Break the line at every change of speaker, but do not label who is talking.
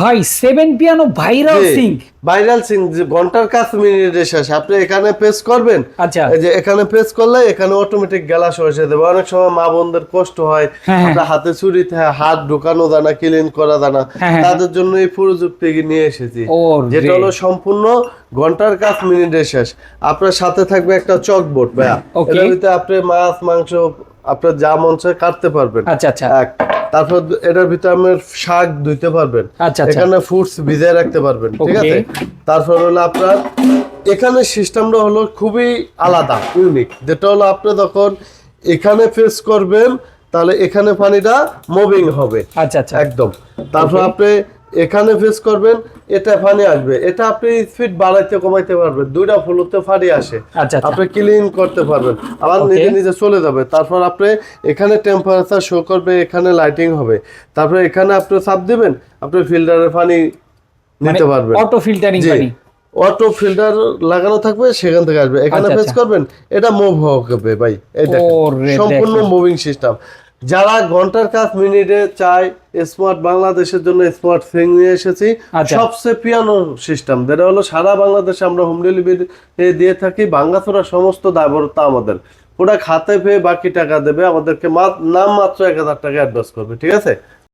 ভাই seven piano viral sync
viral sing ঘণ্টার কাজ মিনিটে শেষ। আপনি এখানে প্রেস করবেন
আচ্ছা।
এই যে এখানে প্রেস করলে এখানে অটোমেটিক গ্যালাস হয়ে দেবে। অনেক সময় মা বোনদের কষ্ট হয়
হ্যাঁ, হ্যাঁ।
আপনার হাতে চুরিতে হাত ঢুকানো দানা ক্লিন করা দানা
হ্যাঁ, হ্যাঁ।
তাদের জন্য এই প্রযুক্তি নিয়ে এসেছি। যেটা হলো সম্পূর্ণ ঘণ্টার কাজ মিনিটে শেষ। আপনার সাথে থাকবে একটা চকবোর্ড ভাইয়া. এটার ভিতরে আপনি মাছ মাংস আপনার যা মন চায় কাটতে পারবেন।
আচ্ছা আচ্ছা।
তারপর এটার ভিতরে আপনার শাক ধুইতে পারবেন।
আচ্ছা, আচ্ছা।
এখানে ফুডস ভিজায় রাখতে পারবেন ঠিক আছে? তারপর হলো আপনার এখানে সিস্টেমটা হলো খুবই আলাদা ইউনিক যেটা হলো আপনি যখন এখানে ফেস করবেন তাহলে এখানে পানিটা মুভিং হবে।
আচ্ছা আচ্ছা।
একদম। তারপর আপনি এখানে ফেস করবেন এটা পানি আসবে। এটা আপনি স্পিড বাড়াইতে কমাইতে পারবেন দুইটা ফ্লোতে পানি আসে।
আচ্ছা আচ্ছা।
আপনি ক্লিন করতে পারবেন। আবার নিজে নিজে চলে যাবে। তারপর আপনি এখানে টেম্পারেচার শো করবে এখানে লাইটিং হবে। তারপর এখানে আপনি চাপ দিবেন আপনি ফিল্টারের পানি নিতে পারবেন।
অটো ফিল্টারিং পানি
অটো ফিল্টার লাগানো থাকবে সেখান থেকে আসবে। এখানে ফেস
আচ্ছা।
করবেন এটা মুভ হবে ভাই। এই দেখেন সম্পূর্ণ মুভিং সিস্টেম যারা ঘণ্টার কাজ মিনিটে চায় স্মার্ট বাংলাদেশের জন্য স্মার্ট থিং নিয়ে এসেছি
আচ্ছা।
সবচেয়ে পিয়ানো সিস্টেম যেটা হলো সারা বাংলাদেশে আমরা হোম ডেলিভারি দিয়ে থাকি ভাঙ্গাচোরা সমস্ত দায়বরতা আমাদের। ওটা খাতে পেয়ে বাকি টাকা দেবে আমাদেরকে নাম মাত্র এক হাজার টাকা অ্যাডভান্স করবে ঠিক আছে?